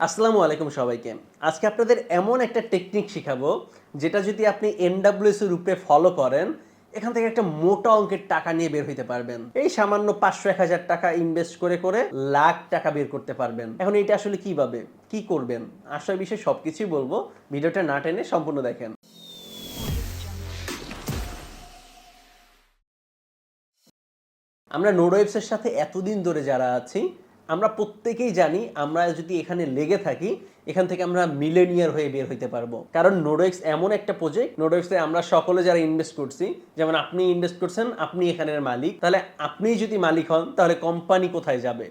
আসসালামু আলাইকুম সবাইকে। আজকে আপনাদের এমন একটা টেকনিক শিখাবো, যেটা যদি আপনি এনডাব্লিউএস রূপে ফলো করেন, এখান থেকে একটা মোটা অঙ্কের টাকা নিয়ে বের হইতে পারবেন। এই সামান্য পাঁচশো এক হাজার টাকা ইনভেস্ট করে করে লাখ টাকা বের করতে পারবেন। এখন এটা আসলে কীভাবে? কি করবেন? আশয় বিষয়ে সবকিছুই বলব। ভিডিওটা না টেনে সম্পূর্ণ দেখেন। আমরা নোডওয়েবসের সাথে এতদিন ধরে যারা আছি আমরা প্রত্যেকেই জানি আমরা যদি এখানে লেগে থাকি, এখান থেকে আমরা মিলেনিয়ার হয়ে বের হইতে পারব। কারণ নোডোয়েক্স এমন একটা প্রজেক্ট নোডেক্সে আমরা সকলে যারা ইনভেস্ট করছি, যেমন আপনি ইনভেস্ট করছেন, আপনি এখানের মালিক, তাহলে আপনি যদি মালিক হন, তাহলে কোম্পানি কোথায় যাবে?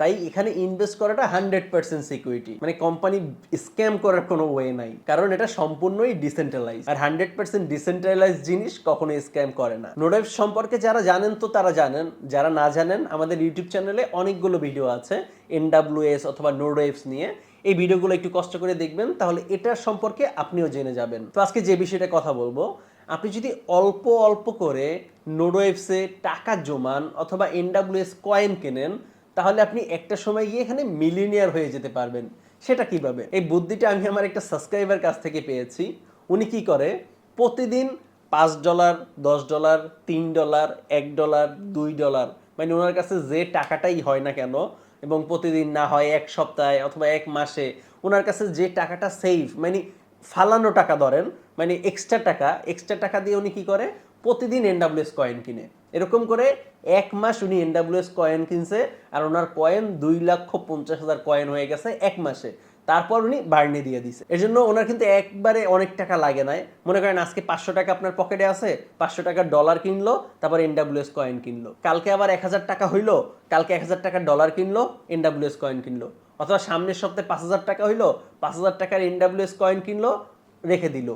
তাই এখানে ইনভেস্ট করাটা হান্ড্রেড পার্সেন্ট সিকিউরিটি মানে কোম্পানি স্ক্যাম করার কোনো ওয়ে নাই। কারণ এটা সম্পূর্ণই ডিসেন্ট্রালাইজ আর হান্ড্রেড পার্সেন্ট ডিসেন্ট্রালাইজ জিনিস কখনো স্ক্যাম করে না। নোডাইভ সম্পর্কে যারা জানেন তো তারা জানেন। যারা না জানেন, আমাদের ইউটিউব চ্যানেলে অনেকগুলো ভিডিও আছে এনডাব্লিউএস অথবা নোডওয়েভস নিয়ে। এই ভিডিওগুলো একটু কষ্ট করে দেখবেন, তাহলে এটার সম্পর্কে আপনিও জেনে যাবেন। তো আজকে যে বিষয়টা কথা বলব, আপনি যদি অল্প অল্প করে নোডওয়েভসে টাকা জমান অথবা এনডাব্লিউএস কয়েন কেনেন তাহলে আপনি একটা সময় গিয়ে এখানে মিলিনিয়ার হয়ে যেতে পারবেন। সেটা কীভাবে? এই বুদ্ধিটা আমি আমার একটা সাবস্ক্রাইবার কাছ থেকে পেয়েছি। উনি কি করে? প্রতিদিন পাঁচ ডলার, দশ ডলার, তিন ডলার, এক ডলার, দুই ডলার মানে ওনার কাছে যে টাকাটাই হয় না কেন, এবং প্রতিদিন না হয় এক সপ্তাহে অথবা এক মাসে, ওনার কাছে যে টাকাটা সেভ মানে ফালানো টাকা ধরেন মানে এক্সট্রা টাকা এক্সট্রা টাকা দিয়ে উনি কী করে? প্রতিদিন এনডাব্লিউএস কয়েন কিনে। এরকম করে এক মাস উনি এনডাব্লিউএস কয়েন কিনছে, আর ওনার কয়েন দুই লক্ষ পঞ্চাশ হাজার কয়েন হয়ে গেছে এক মাসে। তারপর উনি বার্নি দিয়ে দিছে। এর জন্য ওনার কিন্তু একবারে অনেক টাকা লাগে নাই। মনে করেন আজকে পাঁচশো টাকা আপনার পকেটে আছে, পাঁচশো টাকা ডলার কিনলো, তারপর এনডাব্লিউএস কয়েন কিনলো। কালকে আবার এক হাজার টাকা হইল, কালকে এক হাজার টাকা ডলার কিনলো এনডাব্লিউএস কয়েন কিনলো। অথবা সামনের সপ্তাহে পাঁচ হাজার টাকা হইল, পাঁচ হাজার টাকার এনডাব্লিউএস কয়েন কিনলো, রেখে দিল।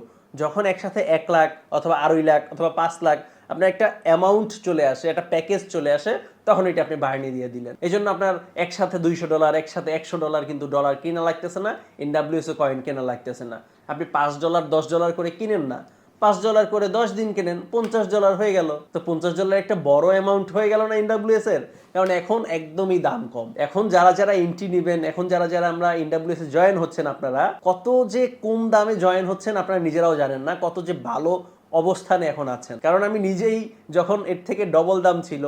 যখন একসাথে এক লাখ অথবা আড়াই লাখ অথবা পাঁচ লাখ আপনার একটা অ্যামাউন্ট চলে আসে, একটা প্যাকেজ চলে আসে, তখন এটা আপনি বাড়িয়ে দিয়ে দিলেন। এই জন্য আপনার একসাথে দুইশো ডলার একসাথে একশো ডলার কিন্তু ডলার কেনা লাগতেছে না এনডাব্লিউএস কয়েন কেনা লাগতেছে না। আপনি পাঁচ ডলার দশ ডলার করে কিনেন না পাঁচ ডলার করে দশ দিন কেনেন, পঞ্চাশ ডলার হয়ে গেল। তো পঞ্চাশ ডলার একটা বড় অ্যামাউন্ট হয়ে গেল না এনডাব্লিউএস এর? কারণ এখন একদমই দাম কম। এখন যারা যারা এন্ট্রি নেবেন, এখন যারা যারা আমরা এনডাব্লিউএস এ জয়েন হচ্ছেন আপনারা, কত যে কম দামে জয়েন হচ্ছেন আপনারা নিজেরাও জানেন না, কত যে ভালো অবস্থানে এখন আছেন। কারণ আমি নিজেই যখন এর থেকে ডবল দাম ছিল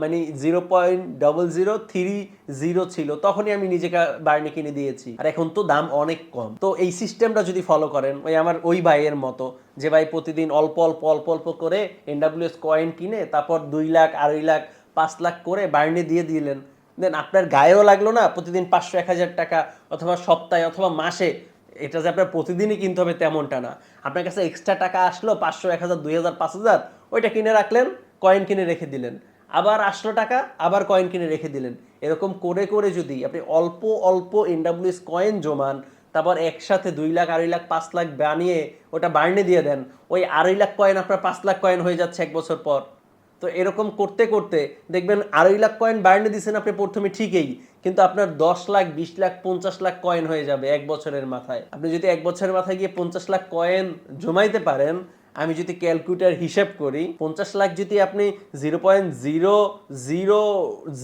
মানে zero point double zero three zero ছিল, তখনই আমি নিজেকে বার্নি কিনে দিয়েছি। আর এখন তো দাম অনেক কম। তো এই সিস্টেমটা যদি ফলো করেন, ওই আমার, ওই ভাইয়ের মতো, যে ভাই প্রতিদিন অল্প অল্প অল্প অল্প করে এনডাব্লিউএস কয়েন কিনে, তারপর দুই লাখ, আড়াই লাখ, পাঁচ লাখ করে বার্নি দিয়ে দিলেন। দেন আপনার গায়েও লাগল না, প্রতিদিন পাঁচশো, এক হাজার টাকা, অথবা সপ্তাহে, অথবা মাসে, এটা যে আপনার প্রতিদিনই কিনতে হবে তেমনটা না। আপনার কাছে এক্সট্রা টাকা আসলো, পাঁচশো, এক হাজার, দুই হাজার, পাঁচ হাজার, ওইটা কিনে রাখলেন কয়েন কিনে রেখে দিলেন। আবার আসলো টাকা, আবার কয়েন কিনে রেখে দিলেন। এরকম করে করে যদি আপনি অল্প অল্প এনডাব্লিউএস কয়েন জমান, তারপর একসাথে দুই লাখ, আড়াই লাখ, পাঁচ লাখ বানিয়ে ওটা বার্নে দিয়ে দেন, ওই আড়াই লাখ কয়েন আপনার পাঁচ লাখ কয়েন হয়ে যাচ্ছে এক বছর পর। তো এরকম করতে করতে দেখবেন আড়াই লাখ কয়েন বার্নে দিচ্ছেন আপনি প্রথমে ঠিকই, কিন্তু আপনার দশ লাখ, বিশ লাখ, পঞ্চাশ লাখ কয়েন হয়ে যাবে এক বছরের মাথায়। আপনি যদি এক বছরের মাথায় গিয়ে পঞ্চাশ লাখ কয়েন জমাইতে পারেন আমি যদি ক্যালকুলেটার হিসেব করি, পঞ্চাশ লাখ যদি আপনি zero point zero zero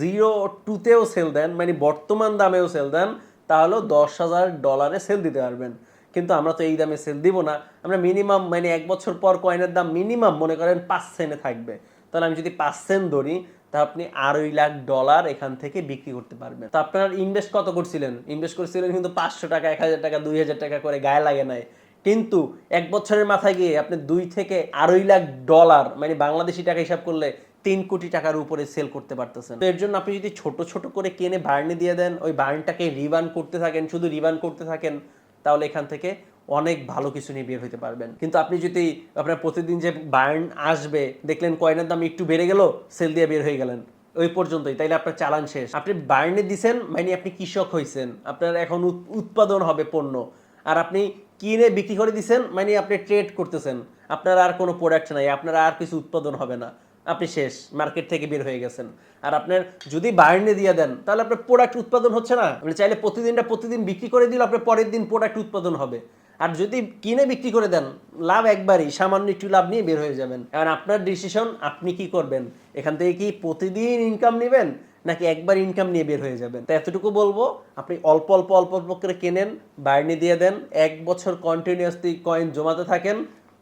zero টুতেও sell দেন মানে বর্তমান দামেও সেল দেন তাহলেও দশ হাজার ডলারে সেল দিতে পারবেন। কিন্তু আমরা তো এই দামে সেল দিব না। আমরা মিনিমাম মানে এক বছর পর কয়েনের দাম মিনিমাম মনে করেন পাঁচ সেন্টে থাকবে। তাহলে আমি যদি পাঁচ সেন্ট ধরি, তা আপনি আড়াই লাখ ডলার এখান থেকে বিক্রি করতে পারবেন। তো আপনার ইনভেস্ট কত করছিলেন? ইনভেস্ট করছিলেন কিন্তু পাঁচশো টাকা, এক হাজার টাকা, দুই হাজার টাকা করে গায়ে লাগে নাই। কিন্তু এক বছরের মাথায় গিয়ে আপনি দুই থেকে আড়াই লাখ ডলার মানে বাংলাদেশি টাকা হিসাব করলে তিন কোটি টাকার উপরে সেল করতে পারতেছেন। তো এর জন্য আপনি যদি ছোট ছোট করে কেনে বার্নে দিয়ে দেন, ওই বার্নটাকে রিবান করতে থাকেন, শুধু রিবান করতে থাকেন, তাহলে এখান থেকে অনেক ভালো কিছু নিয়ে বের হতে পারবেন। কিন্তু আপনি যদি আপনার প্রতিদিন যে বার্ন আসবে, দেখলেন কয়েনের দাম একটু বেড়ে গেল সেল দিয়ে বের হয়ে গেলেন। ওই পর্যন্তই, তাইলে আপনার চালান শেষ। আপনি বার্নে দিছেন মানে আপনি কৃষক হয়েছেন আপনার এখন উৎ- উৎপাদন হবে পণ্য। আর আপনি কিনে বিক্রি করে দিচ্ছেন মানে আপনি ট্রেড করতেছেন। আপনার আর কোনো প্রোডাক্ট নাই, আপনার আর কিছু উৎপাদন হবে না। আপনি শেষ মার্কেট থেকে বের হয়ে গেছেন। আর আপনার যদি বার্নে দিয়ে দেন, তাহলে আপনার প্রোডাক্ট উৎপাদন হচ্ছে না। আপনি চাইলে প্রতিদিনটা প্রতিদিন বিক্রি করে দিলে আপনার পরের দিন প্রোডাক্ট উৎপাদন হবে। আর যদি কিনে বিক্রি করে দেন, লাভ একবারই, সামান্য একটু লাভ নিয়ে বের হয়ে যাবেন। কারণ আপনার ডিসিশন আপনি কি করবেন? এখান থেকে কি প্রতিদিন ইনকাম নেবেন, নাকি একবার ইনকাম নিয়ে বের হয়ে যাবেন? তো এতটুকু বলব, আপনি অল্প অল্প অল্প অল্প করে কেনেন বার্নি দিয়ে দেন, এক বছর কন্টিনিউয়াসলি কয়েন জমাতে থাকেন,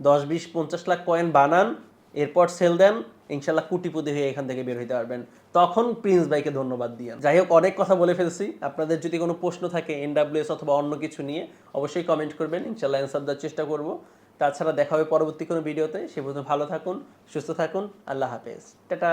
দশ, বিশ, পঞ্চাশ লাখ কয়েন বানান এরপর সেল দেন ইনশাল্লাহ কুটিপুতি হয়ে এখান থেকে বের হইতে পারবেন। তখন প্রিন্স ভাইকে ধন্যবাদ দিয়ে যাই হোক, অনেক কথা বলে ফেলছি। আপনাদের যদি কোনো প্রশ্ন থাকে এনডাব্লিউএস অথবা অন্য কিছু নিয়ে, অবশ্যই কমেন্ট করবেন। ইনশাল্লাহ অ্যান্সার দেওয়ার চেষ্টা করব। তাছাড়া দেখা হবে পরবর্তী কোনো ভিডিওতে সে পর্যন্ত ভালো থাকুন, সুস্থ থাকুন। আল্লাহ হাফেজ। টাটা!